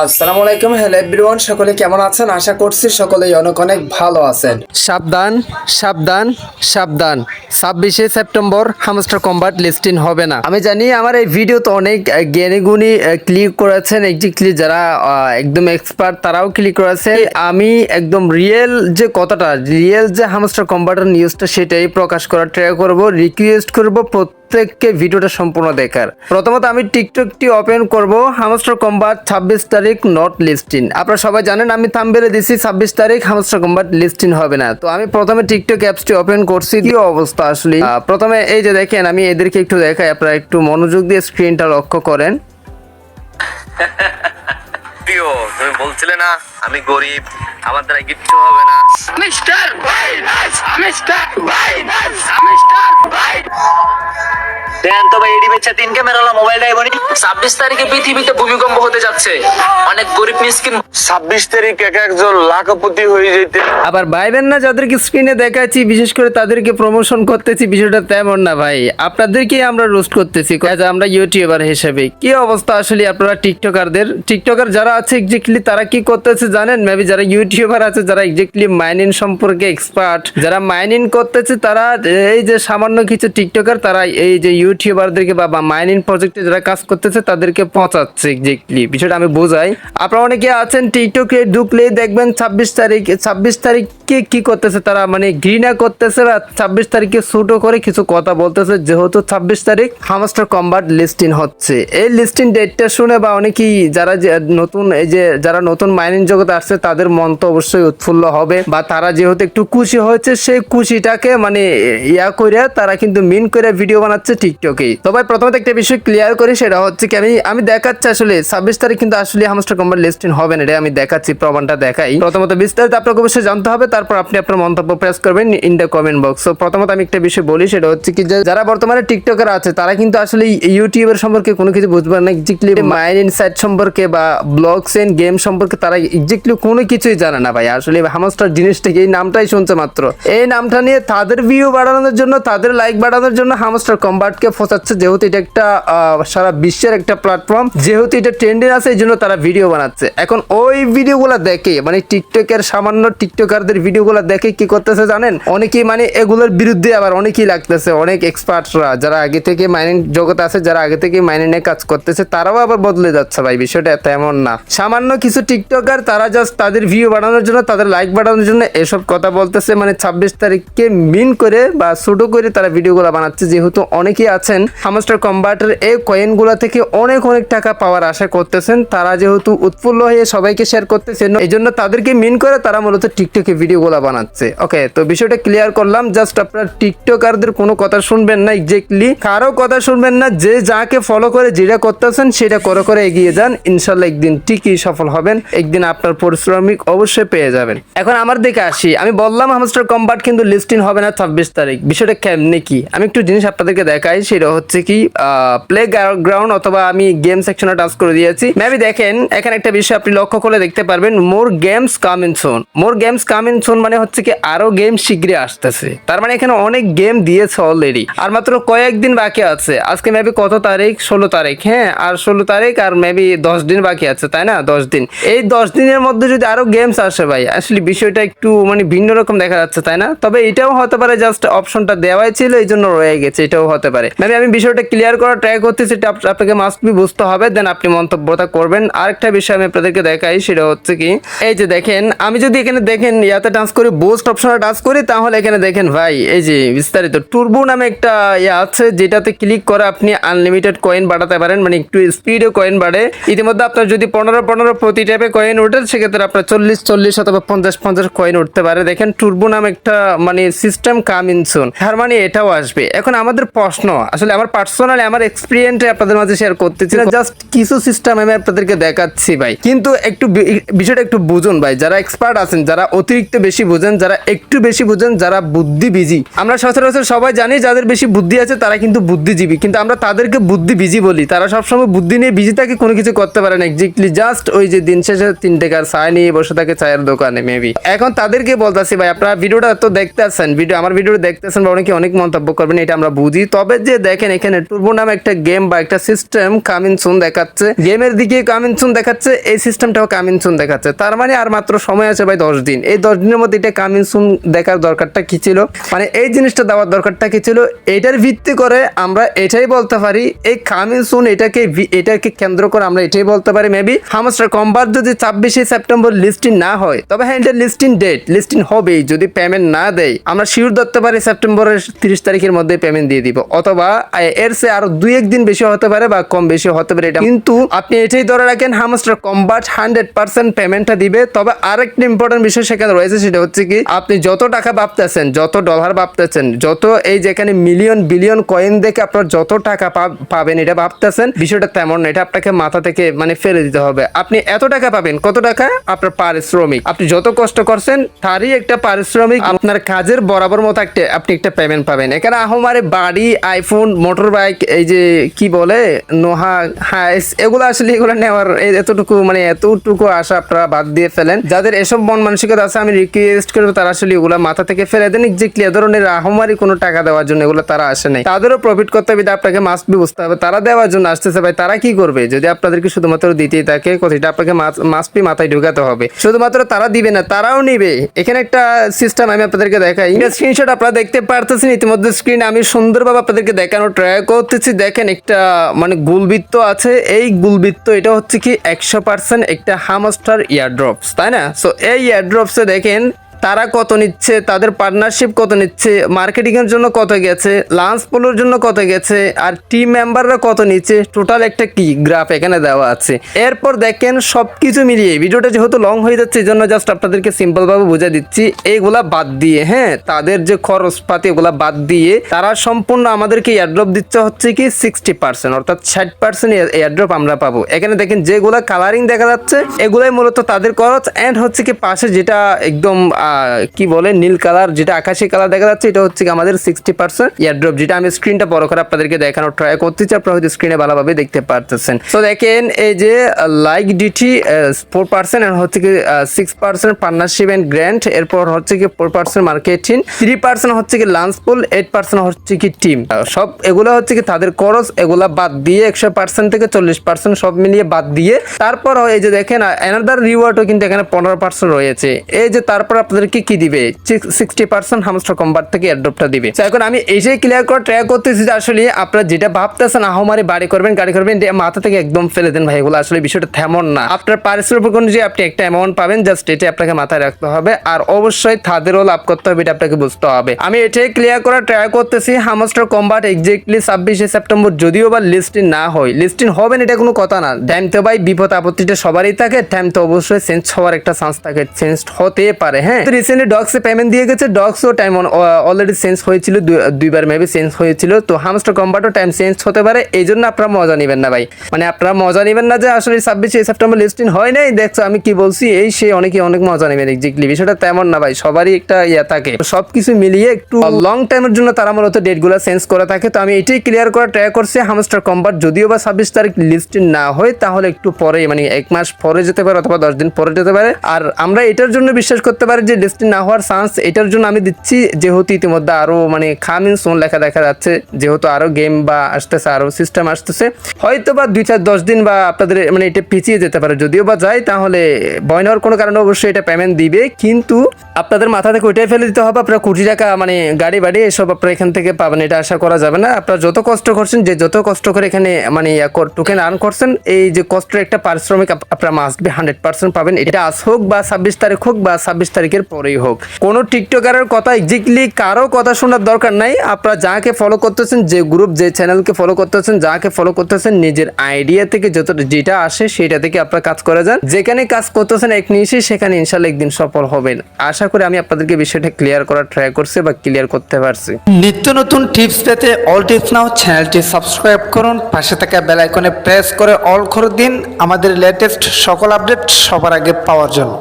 আসসালামু আলাইকুম hello everyone সকলে কেমন আছেন? আশা করছি সকলেই অনেক অনেক ভালো আছেন। সাবধান সাবধান সাবধান। ছাব্বিশে সেপ্টেম্বর হামস্টার কম্বাট লিস্টিং হবে না। আমি জানি আমার এই ভিডিওতে অনেক আহ, জ্ঞানী গুণী ক্লিক করেছেন এক্স্যাক্টলি যারা একদম এক্সপার্ট তারাও ক্লিক করেছে। আমি একদম রিয়েল যে কথাটা রিয়েল যে হামস্টার কম্বাটের নিউজটা সেটাই প্রকাশ করার ট্রাই করব রিকোয়েস্ট করব প্রত্যেককে ভিডিওটা সম্পূর্ণ দেখার। প্রথমত আমি টিকটকটি ওপেন করব হামস্টার কম্বাট ছাব্বিশ তারিখ নট লিস্টিং আপনারা সবাই জানেন আমি থাম্বেলে দিছি ছাব্বিশ তারিখ হামস্টার কম্বাট লিস্টিং হবে না। তো আমি প্রথমে টিকটক অ্যাপসটি ওপেন করছি কি অবস্থা আসলে? প্রথমে এই যে দেখেন আমি এদেরকে একটু দেখাই আপনারা একটু মনোযোগ দিয়ে স্ক্রিনটা লক্ষ্য করেন। প্রিয় তুমি বলছিলে না আমি গরিব আমার দ্বারা কিচ্ছু হবে না। Mister virus mister virus mister virus দেন তো ভাই এডি বেচা এবনি ছাব্বিশ তারিখে পৃথিবীতে ভূমিকম্প হতে যাচ্ছে। অনেক গরিব মিসকিন ছাব্বিশ তারিখ এক একজন লাখপতি হয়ে যেতে আবার ভাইবেন না যাদেরকে স্ক্রিনে দেখাচ্ছি বিশেষ করে তাদেরকে প্রমোশন করতেছি বিষয়টা তেমন না ভাই। আপনাদেরকে আমরা রোস্ট করতেছি। আমরা ইউটিউবার হিসেবে। কি অবস্থা আসলে আপনারা টিকটকারদের টিকটকার যারা আছে এক্স্যাক্টলি তারা কি করতেছে জানেন? মেবি যারা ইউটিউবার আছে যারা এক্স্যাক্টলি মাইনিং সম্পর্কে এক্সপার্ট যারা মাইনিং করতেছে তারা এই যে সামান্য কিছু টিকটকার তারা এই যে ইউটিউবারদেরকে বা মাইনিং প্রজেক্টে যারা কাজ করতেছে, তাদেরকে পৌঁছাচ্ছে এক্স্যাক্টলি বিষয়টা আমি বোঝাই। আপনারা অনেকে আছেন টিকটকে ঢুকলেই দেখবেন ছাব্বিশ তারিখ, ছাব্বিশ তারিখকে কি করতেছে তারা মানে ঘৃণা করতেছে বা ছাব্বিশ তারিখে ছোটো করে কিছু কথা বলতেছে, যেহেতু ছাব্বিশ তারিখ হামাস্টার কম্বাট লিস্টিং হচ্ছে। এই লিস্টিং ডেটটা শুনে বা অনেকেই যারা যে নতুন, এই যে যারা নতুন মাইনিং জগতে আসছে, তাদের মন তো অবশ্যই উৎফুল্ল হবে বা তারা যেহেতু একটু খুশি হয়েছে, সেই খুশিটাকে মানে ইয়া করে তারা কিন্তু মিন করে ভিডিও বানাচ্ছে টিকটকে তবে প্রথমত একটা বিষয় ক্লিয়ার করি সেটা হচ্ছে কি আমি আমি দেখাচ্ছি আসলে ছাব্বিশ তারিখ কিন্তু আসলে হামস্টার কম্বার লিস্টিং হবে না এটা আমি দেখাচ্ছি প্রমাণটা দেখাই। প্রথমত বিস্তারিত আপনাকে অবশ্যই জানতে হবে তারপর আপনি আপনার মন্তব্য প্রেস করবেন ইন দ্য কমেন্ট বক্স তো প্রথমত আমি একটা বিষয় বলি সেটা হচ্ছে কি যে যারা বর্তমানে টিকটকার আছে তারা কিন্তু আসলে ইউটিউবের সম্পর্কে কোনো কিছু বুঝবে না এক্সাক্টলি মাইন সাইট সম্পর্কে বা ব্লগস এন্ড গেম সম্পর্কে তারা এক্সাক্টলি কোনো কিছুই জানে না ভাই। আসলে হামস্টার জিনিসটাকে এই নামটাই শুনছে মাত্র। এই নামটা নিয়ে তাদের ভিউ বাড়ানোর জন্য তাদের লাইক বাড়ানোর জন্য হামস্টার কম্বাটকে ফসাচ্ছে, যেহেতু এটা একটা সারা বিশ্বের একটা প্ল্যাটফর্ম যেহেতু এটা ট্রেন্ডে আছে, এই জন্য তারা ভিডিও বানাচ্ছে। এখন ওই ভিডিওগুলো দেখে মানে টিকটকের সামান্য টিকটকারদের ভিডিওগুলো দেখে কি করতেছে জানেন? অনেকেই মানে এগুলোর বিরুদ্ধে আবার অনেকেই লাগতেছে, অনেক এক্সপার্টরা যারা আগে থেকে মাইনিং জগতে আছে, যারা আগে থেকে মাইনিং কাজ করতেছে, তারাও আবার বদলে যাচ্ছে ভাই, বিষয়টা তেমন না। সামান্য কিছু টিকটকার তারা জাস্ট তাদের ভিউ বাড়ানোর জন্য, তাদের লাইক বাড়ানোর জন্য এসব কথা বলতেছে মানে ছাব্বিশ তারিখকে মিন করে বা ছোটো করে তারা ভিডিওগুলো বানাচ্ছে, যেহেতু অনেকেই আছেন হামস্টার কম্বাটের এই কয়েনগুলো থেকে অনেক অনেক টাকা পাওয়ার আশা করতেছেন। তারা যেহেতু উৎফুল্ল হয়ে সবাইকে শেয়ার করতেছেন এই জন্য তাদেরকে মিন করে তারা মূলত টিকটকে ভিডিওগুলো বানাচ্ছে। ওকে তো বিষয়টা ক্লিয়ার করলাম। জাস্ট আপনার টিকটকারদের কোনো কথা শুনবেন না এক্স্যাক্টলি কারও কথা শুনবেন না, যে যাকে ফলো করে, যেটা করতেছেন, সেটা করে করে এগিয়ে যান। ইনশাল্লাহ একদিন ঠিকই সফল হবেন। একদিন আপনার পরিশ্রমিক অবশ্যই পেয়ে যাবেন। এখন আমার দিকে আসি। আমি বললাম, হামস্টার কম্বাট কিন্তু লিস্টিং হবে না ছাব্বিশ তারিখ। বিষয়টা কেমনে কি? আমি একটু জিনিস আপনাদেরকে দেখাই। সেটা হচ্ছে কি প্লে গ্রাউন্ড অথবা আমি গেম সেকশনে টাচ করে দিয়েছি। মেবি দেখেন, এখানে একটা বিষয় আপনি লক্ষ্য করে দেখতে পারবেন more games come in soon more games come in soon মানে হচ্ছে কি, আরও গেম শীঘ্রই আসতেছে। তার মানে এখানে অনেক গেম দিয়েছে অলরেডি আর মাত্র কয়েকদিন বাকি আছে। আজকে মেবি কত তারিখ? ষোলো তারিখ। হ্যাঁ আর ষোলো তারিখ আর মেবি দশ দিন বাকি আছে, তাই না? দশ দিন। এই দশ দিনের মধ্যে যদি আরও গেমস আসে ভাই, আসলে বিষয়টা একটু মানে ভিন্ন রকম দেখা যাচ্ছে, তাই না? তবে এটাও হতে পারে জাস্ট অপশনটা দেওয়াই ছিল এই জন্য রয়ে গেছে, এটাও হতে পারে। মেবি আমি বিষয়টা ক্লিয়ার করার ট্রাই করতেছি, এটা আপনাকে মাস্ট বি বুঝতে হবে দেন আপনি মন্তব্যটা করবেন। আরেকটা বিষয় আমি আপনাদেরকে দেখাই, সেটা হচ্ছে কি, এই যে দেখেন, আমি যদি এখানে দেখেন ইয়াতে টাচ করি বোস্ট অপশনে টাচ করি, তাহলে এখানে দেখেন ভাই, এই যে বিস্তারিত টুরবো নামে একটা ইয়ে আছে, যেটাতে ক্লিক করে আপনি আনলিমিটেড কয়েন বাড়াতে পারেন মানে একটু স্পিডে কয়েন বাড়ে। ইতিমধ্যে আপনার যদি পনেরো পনেরো প্রতি টাইপে কয়েন ওঠে, সেক্ষেত্রে আপনার চল্লিশ চল্লিশ অথবা পঞ্চাশ পঞ্চাশ কয়েন উঠতে পারে। দেখেন টুরবো নামে একটা মানে সিস্টেম কাম ইন সুন তার মানে এটাও আসবে। এখন আমাদের প্রশ্ন আসলে আমার পার্সোনালি আমার এক্সপিরিয়েন্সে আপনাদের মাঝে শেয়ার করতেছি না জাস্ট কিছু সিস্টেম আমি আপনাদেরকে দেখাচ্ছি ভাই। কিন্তু একটু বিষয়টা একটু বুঝুন ভাই, যারা এক্সপার্ট আছেন, যারা অতিরিক্ত বেশি বুঝেন, যারা একটু বেশি বুঝেন, যারা বুদ্ধিবীজি। আমরা সচরাচর সবাই জানি যাদের বেশি বুদ্ধি আছে, তারা কিন্তু বুদ্ধিজীবী। কিন্তু আমরা তাদেরকে বুদ্ধি বিজি বলি। তারা সবসময় বুদ্ধি নিয়ে বিজি থাকে, কোনো কিছু করতে পারে না। এক্সাক্টলি জাস্ট ওই যে দিন শেষে তিন টাকার চায় নিয়ে বসে থাকে চায়ের দোকানে মেবি এখন তাদেরকে বলতেছি ভাই, আপনারা ভিডিওটা তো দেখতে আছেন ভিডিও আমার ভিডিও দেখতেছেন বা অনেকে অনেক মন্তব্য করবেন, এটা আমরা বুঝি। তবে যে যে দেখেন এখানে টুর্বো নামে একটা গেম বা একটা সিস্টেম কামিং সুন দেখাচ্ছে। গেমের দিকে কামিং সুন দেখাচ্ছে, এই সিস্টেমটাও কামিং সুন দেখাচ্ছে। তার মানে আর মাত্র সময় আছে ভাই দশ দিন। এই দশ দিনের মধ্যে এটা কামিং সুন দেখার দরকারটা কি ছিল? মানে এই জিনিসটা দেওয়ার দরকারটা কি ছিল? এটার ভিত্তি করে আমরা এটাই বলতে পারি, এই কামিং সুন এটাকে এটাকে কেন্দ্র করে আমরা এটাই বলতে পারি মেবি হামাস্টার কম্বার যদি ছাব্বিশে সেপ্টেম্বর লিস্টিং না হয়, তবে হ্যাঁ এটা লিস্টিং ডেট লিস্টিং হবেই। যদি পেমেন্ট না দেয়, আমরা শিওর ধরতে পারি সেপ্টেম্বরের তিরিশ তারিখের মধ্যে পেমেন্ট দিয়ে দিব, অথবা আহ, এর সে আরও দুই একদিন বেশি হতে পারে বা কম বেশি হতে পারে এটা। কিন্তু আপনি এটাই ধরে রাখেন হামাস্টার কম্বাট হান্ড্রেড পার্সেন্ট পেমেন্টটা দিবে। তবে আরেকটা ইম্পর্টেন্ট বিষয় সেখানে রয়েছে সেটা হচ্ছে কি আপনি যত টাকা ভাবতেছেন যত ডলার ভাবতেছেন যত এই যেখানে মিলিয়ন বিলিয়ন কয়েন দেখে আপনার যত টাকা পাবেন এটা ভাবতেছেন বিষয়টা তেমন না এটা আপনাকে মাথা থেকে মানে ফেলে দিতে হবে। আপনি এত টাকা পাবেন কত টাকা? আপনার পারিশ্রমিক। আপনি যত কষ্ট করছেন তারই একটা পারিশ্রমিক আপনার কাজের বরাবর মতো একটা আপনি একটা পেমেন্ট পাবেন। এখানে আহমারে বাড়ি আইফোন মোটর বাইক এই যে কি বলে, নোহা, হাইস, এগুলো আসলে এগুলো নেওয়ার এতটুকু মানে এতটুকু আশা আপনারা বাদ দিয়ে ফেলেন। যাদের এসব মন মানসিকতা আছে, আমি রিকোয়েস্ট করব তারা আসলে এগুলো মাথা থেকে ফেলে দেন। এক্সাক্টলি এ ধরনের আহমারি কোনো টাকা দেওয়ার জন্য এগুলো তারা আসে নাই। তাদেরও প্রফিট করতে হবে আপনাকে মাস্ট বি বুঝতে হবে। তারা দেওয়ার জন্য আসতেছে ভাই, তারা কি করবে? যদি আপনাদেরকে শুধুমাত্র দিতেই থাকে, কথাটা আপনাকে মাস্ট বি মাথায় ঢুকাতে হবে। শুধুমাত্র তারা দিবে না, তারাও নিবে। এখানে একটা সিস্টেম আমি আপনাদেরকে দেখাই। স্ক্রিনশট আপনারা দেখতে পারতেছেন, ইতিমধ্যে স্ক্রিন আমি সুন্দরভাবে আপনাদেরকে দেখানো ট্রাই করতেছি। দেখেন একটা মানে গুলবৃত্ত আছে। এই গুলবৃত্ত, এটা হচ্ছে কি একশো পার্সেন্ট একটা হামস্টার ইয়ারড্রপস তাই না? সো এই ইয়ারড্রপসে দেখেন তারা কত নিচ্ছে, তাদের পার্টনারশিপ কত নিচ্ছে মার্কেটিং এর জন্য কত গেছে লাঞ্চ পোলোর জন্য কত গেছে, আর টিম মেম্বাররা কত নিচ্ছে টোটাল একটা কি গ্রাফ এখানে দেওয়া আছে। এরপর দেখেন সবকিছু মিলিয়ে, ভিডিওটা যেহেতু লং হয়ে যাচ্ছে, এই জন্য জাস্ট আপনাদেরকে সিম্পল ভাবে বুঝে দিচ্ছি এইগুলা বাদ দিয়ে হ্যাঁ তাদের যে খরচপাতি এগুলা বাদ দিয়ে, তারা সম্পূর্ণ আমাদেরকে এয়ারড্রপ দিচ্ছে হচ্ছে কি সিক্সটি পার্সেন্ট অর্থাৎ ষাট পার্সেন্ট এয়ারড্রপ আমরা পাবো। এখানে দেখেন যেগুলা কালারিং দেখা যাচ্ছে, এগুলাই মূলত তাদের খরচ অ্যান্ড হচ্ছে কি পাশে যেটা একদম কি বলে, নীল কালার যেটা আকাশি কালার দেখা যাচ্ছে, এটা হচ্ছে আমাদের সিক্সটি পার্সেন্ট এয়ারড্রপ যেটা আমি স্ক্রিনটা বড় করে আপনাদেরকে দেখানোর ট্রাই করতেছি, আপনারা হয়তো স্ক্রিনে ভালোভাবে দেখতে পারতেছেন। তো দেখেন এই যে লাইক ডিটি ফোর পার্সেন্ট আর হচ্ছে কি six percent partnership and grant এরপর হচ্ছে কি four percent marketing three percent হচ্ছে কি লাঞ্চ পুল এইট পার্সেন্ট হচ্ছে কি টিম সব এগুলো হচ্ছে কি তাদের খরচ, এগুলা বাদ দিয়ে একশো পার্সেন্ট থেকে চল্লিশ পার্সেন্ট সব মিলিয়ে বাদ দিয়ে, তারপর এই যে দেখেন এনাদার রিওয়ার্ডও কিন্তু এখানে পনেরো পার্সেন্ট রয়েছে। এই যে তারপর আপনাদেরকে কি দিবে? সিক্সটি পার্সেন্ট হামস্টার কম্বার থেকে এয়ারড্রপটা দিবে। So, এখন আমি এসে ক্লিয়ার করে ট্রাই করতেছি যে আসলে আপনারা যেটা ভাবতেছেন, আহমারি বাড়ি করবেন, গাড়ি করবেন মাথা থেকে একদম ফেলে দেন ভাই, এগুলো আসলে বিষয়টা তেমন না। আপনার পারিশ্রমিক অনুযায়ী আপনি একটা অ্যামাউন্ট পাবেন জাস্ট এটা আপনাকে মাথায় রাখতে হবে। আর অবশ্যই তাদেরও লাভ করতে হবে, এটা আপনাকে বুঝতে হবে। আমি এটাই ক্লিয়ার করার ট্রাই করতেছি হামস্টার কম্বাট এক্স্যাক্টলি ছাব্বিশে সেপ্টেম্বর, যদিও বা লিস্টিং না হয়। লিস্টিং হবে না, এটা কোনো কথা না। টাইম তো ভাই, বিপদ আপত্তিটা সবারই থাকে টাইম তো অবশ্যই চেঞ্জ হওয়ার একটা চান্স থাকে চেঞ্জ হতে পারে হ্যাঁ? রিসেন্টলি ডগসে পেমেন্ট দিয়ে গেছে ডগসও টাইম অলরেডি চেঞ্জ হয়েছিল, দুই- দুইবার মেবি চেঞ্জ হয়েছিল। তো হামস্টার কম্বাটও টাইম চেঞ্জ হতে পারে, এই জন্য আপনারা মজা নেবেন না ভাই। মানে আপনারা মজা নেবেন না যে আসলে ছাব্বিশে সেপ্টেম্বর লিস্টিং হয় নাই, দেখছ আমি কি বলছি, এই সে অনেকে অনেক মজা নেবেন এক্সাক্টলি বিষয়টা তেমন না ভাই, সবারই একটা ইয়ে থাকে। তো সবকিছু মিলিয়ে একটু লং টাইমের জন্য তারা মূলত ডেটগুলো চেঞ্জ করে থাকে। তো আমি এটাই ক্লিয়ার করার ট্রাই করছি হামস্টার কম্বাট যদিও বা ছাব্বিশ তারিখ লিস্টিং না হয়, তাহলে একটু পরে মানে এক মাস পরে যেতে পারে অথবা দশ দিন পরে যেতে পারে। আর আমরা এটার জন্য বিশ্বাস করতে পারি যে লিস্টিং না হওয়ার চান্স এটার জন্য আমি দিচ্ছি যেহেতু ইতিমধ্যে আরও মানে খামিন সোন লেখা দেখা যাচ্ছে, যেহেতু আরও গেম বা আসতেছে, আরও সিস্টেম আসতেছে। হয়তো বা দুই চার দশ দিন বা আপনাদের মানে এটা পিছিয়ে যেতে পারে, যদিও বা যায়, তাহলে ভয় নেওয়ার কোনো কারণে অবশ্যই এটা পেমেন্ট দিবে। কিন্তু আপনাদের মাথা থেকে ওইটাই ফেলে দিতে হবে, আপনারা কোটি টাকা মানে গাড়ি বাড়ি এসব আপনারা এখান থেকে পাবেন, এটা আশা করা যাবে না। আপনারা যত কষ্ট করছেন, যে যত কষ্ট করে এখানে মানে টোকেন আর্ন করছেন, এই যে কষ্টের একটা পারিশ্রমিক আপ- আপনারা মাস্ট বি হান্ড্রেড পার্সেন্ট পাবেন। এটা আজ হোক বা ছাব্বিশ তারিখ হোক বা ছাব্বিশ তারিখের পরেই হোক। কোনো টিকটকারের কথা এক্সাক্টলি কারও কথা শোনার দরকার নাই। আপনারা যাকে ফলো করতেছেন, যে গ্রুপ যে চ্যানেলকে ফলো করতেছেন, যাকে ফলো করতেছেন, নিজের আইডিয়া থেকে যত যেটা আসে, সেটা থেকে আপনারা কাজ করে যান। যেখানে কাজ করতেছেন, এক নিমিষে সেখানে ইনশাল্লাহ একদিন সফল হবেন। আশা করি আমি আপনাদেরকে বিষয়টা ক্লিয়ার করার ট্রাই করছি বা ক্লিয়ার করতে পারছি। নিত্য নতুন টিপস পেতে অল টিপস নাও চ্যানেলটি সাবস্ক্রাইব করুন। পাশে থাকা বেল আইকনে প্রেস করে অল করে দিন। আমাদের লেটেস্ট সকল আপডেট সবার আগে পাওয়ার জন্য।